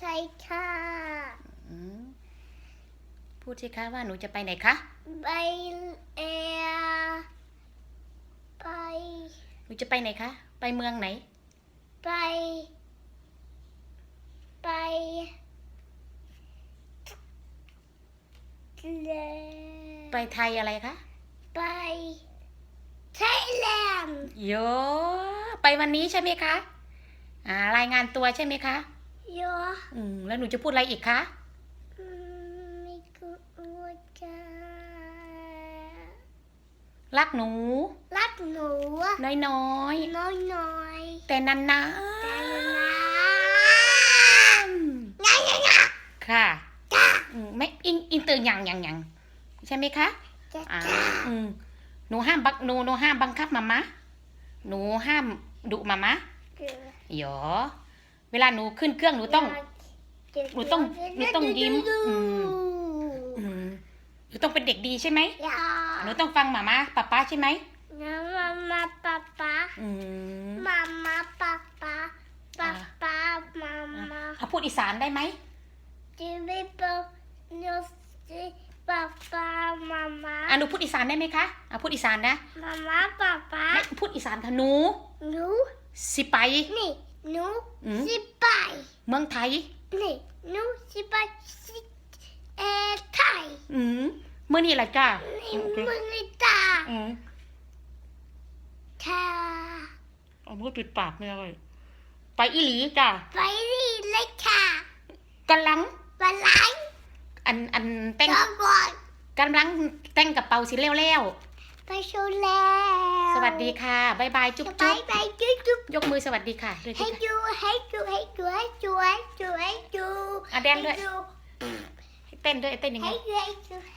ใช่ค่ะอืมพูดสิคะว่าหนูจะไปไหนคะไปเอร์ไปหนูจะไปไหนคะ ไปเมืองไหน ไป ไปเลไปไทยอะไรคะ ไปไทยแลนด์โยไปวันนี้ใช่ไหมคะ อ่ารายงานตัวใช่ไหมคะโยอืมแล้วหนูจะพูดอะไรอีกคะอืมไม่กูจะรักหนู รักหนูน้อยน้อยน้อยน้อยๆแต่นานๆแต่นะไงไงไงค่ะจ้าอืมไม่อินอินเตอร์อย่างอย่างอย่างใช่ไหมคะจ้าอ่าจ้าอืมหนูห้ามบักหนูหนูห้ามบังคับมามะหนูห้ามดุมามะหยอ เวลาหนูขึ้นเครื่องหนูต้อง หนูต้องหนูต้องยิ้มอืมอืมหนูต้องเป็นเด็กดีใช่ไหมอย่าหนูต้องฟังหมามาป้าป้าใช่ไหมนะมามาป๊าป๊าอืมมามาป๊าป๊าป๊าป๊ามามาเอาพูดอีสานได้ไหมจิบิปโนสิป๊าป๊ามามาอะหนูพูดอีสานได้ไหมคะอะพูดอีสานนะมามาป๊าป๊าไม่พูดอีสานค่ะหนูหนูสิไปนี่ หนูอืม สิไปเมืองไทย นี่หนูสิไปสิเออไทยอืมเมื่อนี่แหละจ้านี่มึงนี่ตาอืมค่ะเอามือปิดปากไม่เลยไปอีหลีจ้าไปดีเลยค่ะกำลังวันหลังอันอันแต่งก็ก่อนกำลังแต่งกระเป๋าสิเร็วไปชูแล้วๆ สวัสดีค่ะบายบายจุ๊บไปจุ๊บไปจุ๊บจุ๊บยกมือสวัสดีค่ะด้วยให้ที่ค่ะดูให้ดูให้ดูให้ดูให้ดูให้ดูอะแดนด้วยให้ให้เต้นด้วยเต้นยังไงให้ดูให้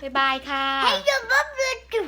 ดูบายบายค่ะให้ดูบ๊อบดูจุ๊บ